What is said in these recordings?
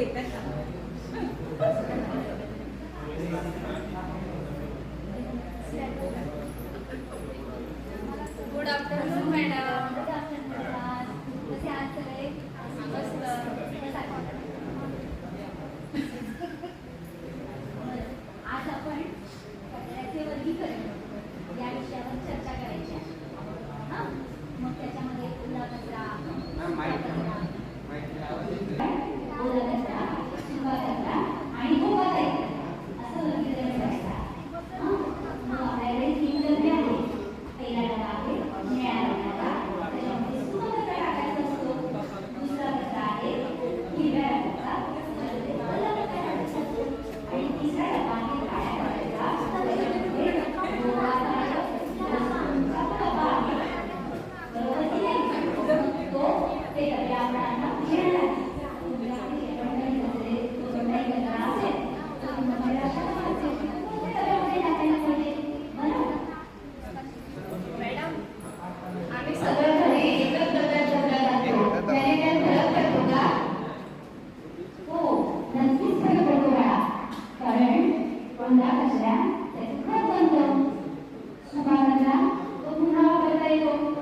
Thank you. ओला कचरा त्याचं खत बनतं सुका कचरा तो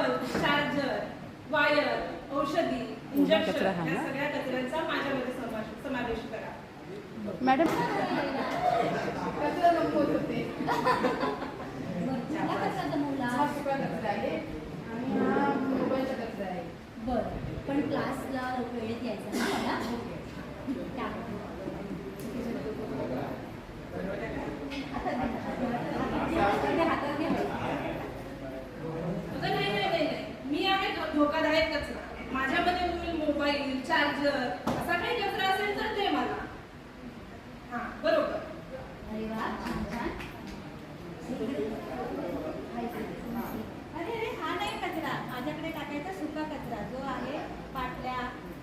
बल्ब चार्जर वायर औषधी इंजेक्शन हा या? सगळ्या कचऱ्यांचा माझ्यामध्ये समावेश- करा. मॅडम? कचरा नको होते हा हा आहे. बरं पण क्लासला वेळेत यायचं ना मला त्या हातात घे अगं नाही नाही नाही नाही. मी आहे धो- धोकादायक कचरा माझ्यामध्ये तुम्ही मोबाईल चार्जर असा काही कचरा असेल तर ते मला. हा बरोबर. अरे वा छान छान. अरे रे हा नाही कचरा. माझ्याकडे टाकायचा सुका कचरा. जो आहे बाटल्या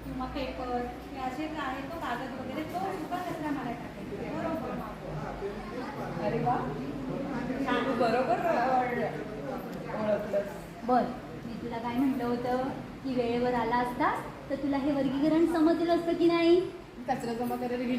किंवा पेपर हे असे जे आहे तो कागद वगैरे तो सुका कचरा मला टाकायचा बरोबर. अरे वा. बरोबर ओळखलंस बर. काय म्हटलं होतं की वेळेवर आला असतास तर तुला हे वर्गीकरण समजलं असतं की नाही? कचरा जमा करायला गेली.